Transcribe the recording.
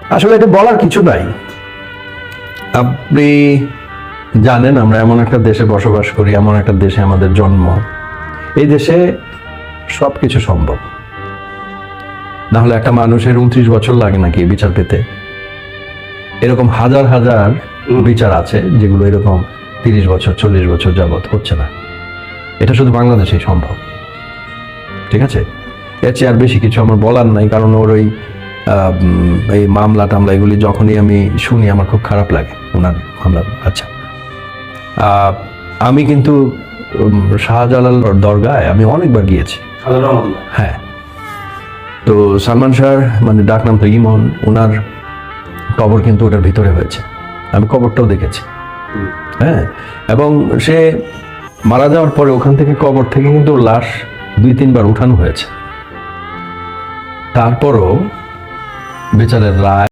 আসলে এটা বলার কিছু নাই। আপনি জানেন আমরা এমন একটা দেশে বসবাস করি, এমন একটা দেশে আমাদের জন্ম। এই দেশে সব কিছু সম্ভব। না হলে একটা মানুষের উনত্রিশ বছর লাগে নাকি বিচার পেতে? এরকম হাজার হাজার বিচার আছে যেগুলো এরকম তিরিশ বছর, চল্লিশ বছর যাবত হচ্ছে না। এটা শুধু বাংলাদেশেই সম্ভব। ঠিক আছে? এর চেয়ে আর বেশি কিছু আমার বলার নাই, কারণ ওর ওই এই মামলা টামলা এগুলি যখনই আমি শুনি আমার খুব খারাপ লাগে ওনার মামলা। আচ্ছা। আমি কিন্তু শাহজালাল দরগায় আমি অনেকবার গিয়েছি। হ্যাঁ। তো সালমান শাহ মানে ডাক নাম তো ইমন ওনার কবর কিন্তু ওটার ভিতরে হয়েছে। আমি কবরটাও দেখেছি। হ্যাঁ এবং সে মারা যাওয়ার পরে ওখান থেকে কবর থেকে কিন্তু লাশ দুই তিনবার উঠানো হয়েছে। তারপরও বিচারের রায়